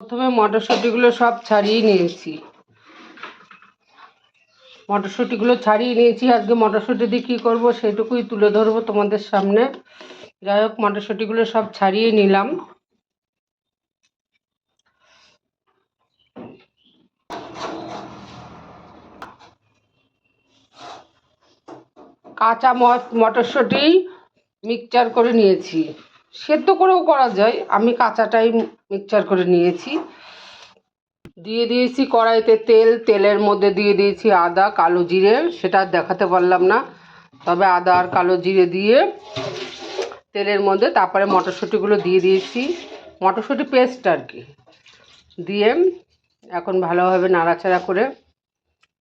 প্রথমে মটরশুঁটিগুলো সব ছাড়িয়ে নিয়েছি। মটরশুঁটিগুলো ছাড়িয়ে নিয়েছি। আজকে মটরশুঁটি দিয়ে কী করব সেটুকুই তুলে ধরবো তোমাদের সামনে। যাই হোক, মটরশুঁটিগুলো সব ছাড়িয়ে নিলাম। কাঁচা মটরশুঁটি মিক্সচার করে নিয়েছি। সেদ্ধ করেও করা যায়। আমি কাঁচাটাই মিক্সচার করে নিয়েছি। দিয়ে দিয়েছি কড়াইতে তেল। তেলের মধ্যে দিয়ে দিয়েছি আদা, কালো জিরে। সেটা দেখাতে পারলাম না। তবে আদা আর কালো জিরে দিয়ে তেলের মধ্যে তারপরে মটরশুঁটিগুলো দিয়ে দিয়েছি। মটরশুঁটি পেস্ট আর কি। দিয়ে এখন ভালোভাবে নাড়াচাড়া করে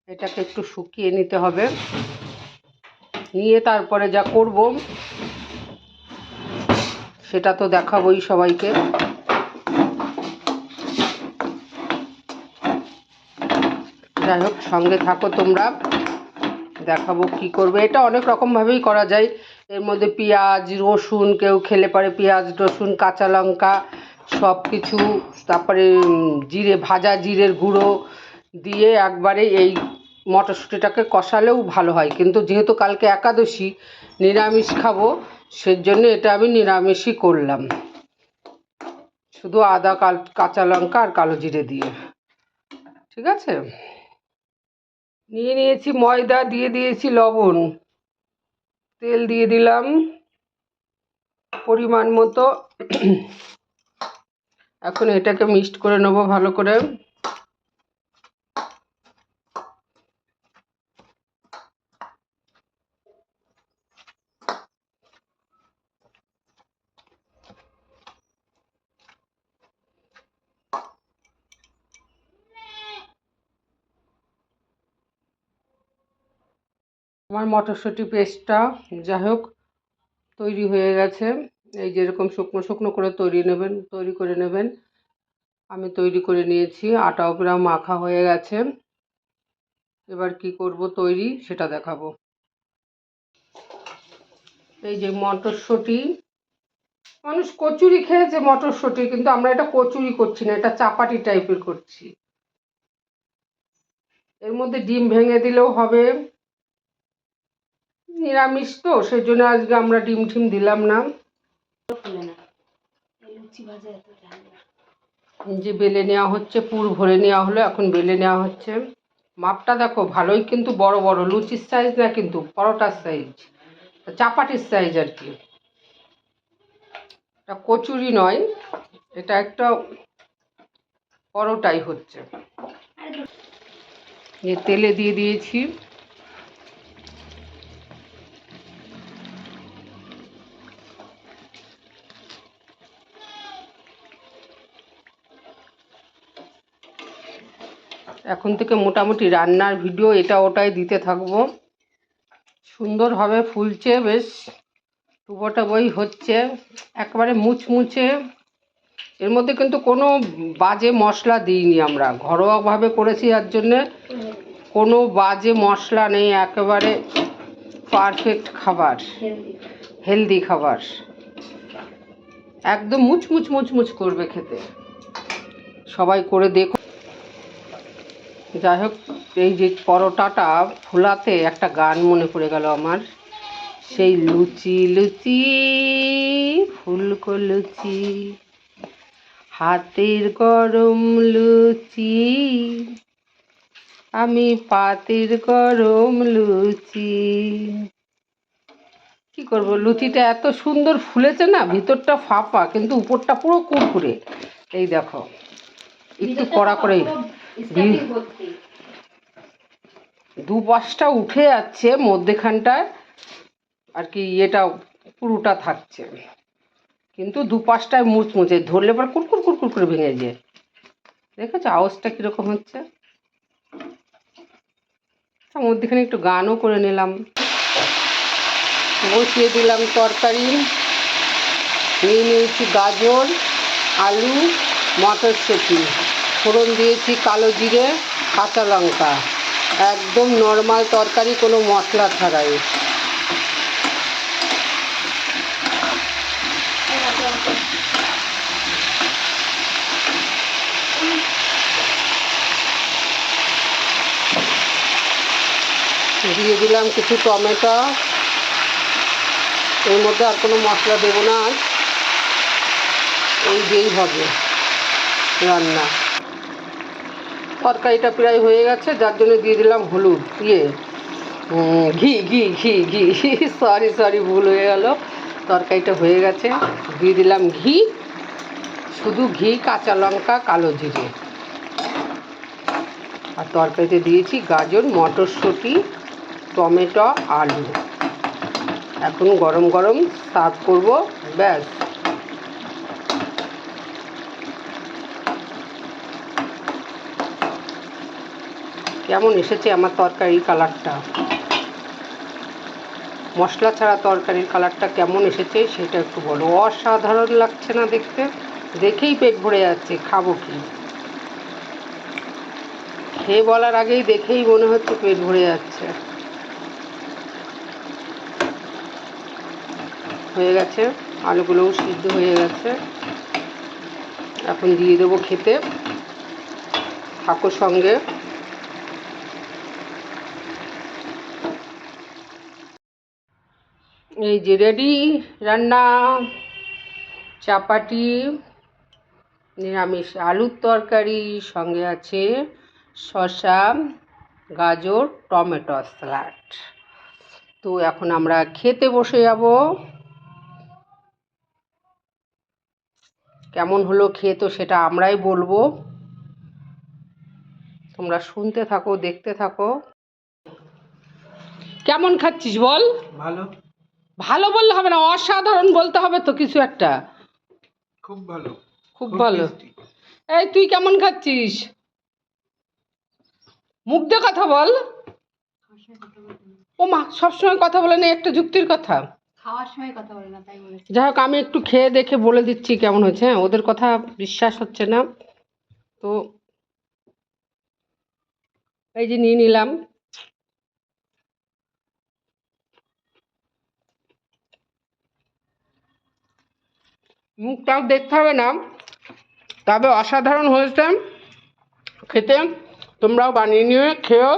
এটাকে একটু শুকিয়ে নিতে হবে। নিয়ে তারপরে যা করব সেটা তো দেখাবোই সবাইকে। যাই হোক, সঙ্গে থাকো তোমরা। দেখাবো কি করবে। এটা অনেক রকমভাবেই করা যায়। এর মধ্যে পেঁয়াজ, রসুন, কেউ খেলে পারে পেঁয়াজ, রসুন, কাঁচা লঙ্কা সব কিছু তারপরে জিরে, ভাজা জিরের গুঁড়ো দিয়ে একবারে এই মটরশুঁটিটাকে কষালেও ভালো হয়। কিন্তু যেহেতু কালকে একাদশী, নিরামিষ খাব সেজন্য এটা আমি নিরামিষই করলাম। শুধু আদা, কাল, কাঁচা লঙ্কা আর কালো জিরে দিয়ে। ঠিক আছে? নিয়ে নিয়েছি ময়দা, দিয়ে দিয়েছি লবণ। তেল দিয়ে দিলাম পরিমাণ মতো। এখন এটাকে মিক্সড করে নেব ভালো করে। আমার মটরশুঁটি পেস্টটা যাই হোক তৈরি হয়ে গেছে। এই যেরকম শুকনো শুকনো করে তৈরি নেবেন, তৈরি করে নেবেন। আমি তৈরি করে নিয়েছি, আটাও প্রায় মাখা হয়ে গেছে। এবার কি করব তৈরি সেটা দেখাবো। এই যে মটরশুঁটি, মানুষ কচুরি খেয়েছে মটরশুঁটি, কিন্তু আমরা এটা কচুরি করছি না, এটা চাপাটি টাইপের করছি। এর মধ্যে ডিম ভেঙে দিলেও হবে নিরামিষ তো সেই জন্য আজকে আমরা ডিম টিম দিলাম না। যে বেলে নেওয়া হচ্ছে, পুর ভরে নেওয়া হলো, এখন বেলে নেওয়া হচ্ছে। মাপটা দেখো, ভালোই কিন্তু বড় বড়, লুচির সাইজ না কিন্তু পরোটার সাইজ চাপাটির সাইজ আর কি। কচুরি নয়, এটা একটা পরোটাই হচ্ছে। তেলে দিয়ে দিয়েছি। এখন থেকে মোটামুটি রান্নার ভিডিও এটা ওটাই দিতে থাকব। সুন্দরভাবে ফুলছে, বেশ টুবোটা বই হচ্ছে। একবারে মুচমুচে এর মধ্যে কিন্তু কোনো বাজে মশলা দিইনি আমরা। ঘরোয়াভাবে করেছি যার জন্যে কোনো বাজে মশলা নেই, একেবারে পারফেক্ট খাবার হেলদি খাবার। একদম মুচমুচ মুচমুচ করবে খেতে। সবাই করে দেখো। যাই হোক এই যে পরোটাটা ফোলাতে একটা গান মনে পড়ে গেল আমার। সেই লুচি লুচি, ফুলকো লুচি, হাতের গরম লুচি, আমি পাতের গরম লুচি। কি করব, লুচিটা এত সুন্দর ফুলেছে না, ভিতরটা ফাঁপা, কিন্তু উপরটা পুরো কুরকুরে। এই দেখো, একটু কড়া করে দি- দু পাশটা উঠে যাচ্ছে মধ্যেখানটায় আর কি ইয়েটা পুরোটা থাকছে। কিন্তু দু পাশটায় মুচমুচে ধরলে পর কুরকুর কুরকুর করে ভেঙে যায়। দেখেছ আওয়াজটা কীরকম হচ্ছে? তার মধ্যেখানে একটু গানও করে নিলাম। বসিয়ে দিলাম তরকারি। নিয়ে নিয়েছি গাজর আলু মটরশুঁটি। ফোড়ন দিয়েছি কালো জিরে, কাঁচা লঙ্কা। একদম নর্মাল তরকারি, কোনো মশলা ছাড়াই। দিয়ে দিলাম কিছু টমেটো। এর মধ্যে আর কোনো মশলা দেবো না। এই দিয়েই হবে রান্না। তরকারিটা প্রায় হয়ে গেছে, যার জন্য দিয়ে দিলাম হলুদ ইয়ে ঘি ঘি ঘি ঘি সরি সরি ভুল হয়ে গেল। তরকারিটা হয়ে গেছে, দিয়ে দিলাম ঘি, শুধু ঘি, কাঁচা লঙ্কা, কালো জিরে। আর তরকারিতে দিয়েছি গাজর, মটরশুঁটি, টমেটো, আলু। এখন গরম গরম সার্ভ করব, ব্যাস। কেমন এসেছে আমার তরকারির কালারটা? মশলা ছাড়া তরকারির কালারটা কেমন এসেছে সেটা একটু বলো। অসাধারণ লাগছে না দেখতে? দেখেই পেট ভরে যাচ্ছে। খাব কি? খেয়ে বলার আগেই দেখেই মনে হচ্ছে পেট ভরে যাচ্ছে। হয়ে গেছে। আলুগুলোও সিদ্ধ হয়ে গেছে। এখন দিয়ে দেবো খেতে। থাকো সঙ্গে। এই যে রেডি রান্না, চাপাটি, নিরামিষ আলুর তরকারি, সঙ্গে আছে শসা, গাজর, টমেটো স্যালাড তো এখন আমরা খেতে বসে যাব। কেমন হলো খেয়ে তো সেটা আমরাই বলব। তোমরা শুনতে থাকো, দেখতে থাকো। কেমন খাচ্ছিস বল? ভালো। ভালো বললে হবে না অসাধারণ বলতে হবে তো কিছু একটা। খুব ভালো। খুব ভালো। এই তুই কেমন খাচ্ছিস? মুখ দিয়ে কথা বল। ও মা সবসময় কথা বলে নেই একটা যুক্তির কথা। খাওয়ার সময় কথা বলে না তাই বলেছি। যাই হোক আমি একটু খেয়ে দেখে বলে দিচ্ছি কেমন হয়েছে। হ্যাঁ ওদের কথা বিশ্বাস হচ্ছে না। তো এই যে নিয়ে নিলাম। মুখটাও দেখতে হবে না। তবে অসাধারণ হয়েছে। খেতে তোমরাও বানিয়ে নিয়ে খেয়েও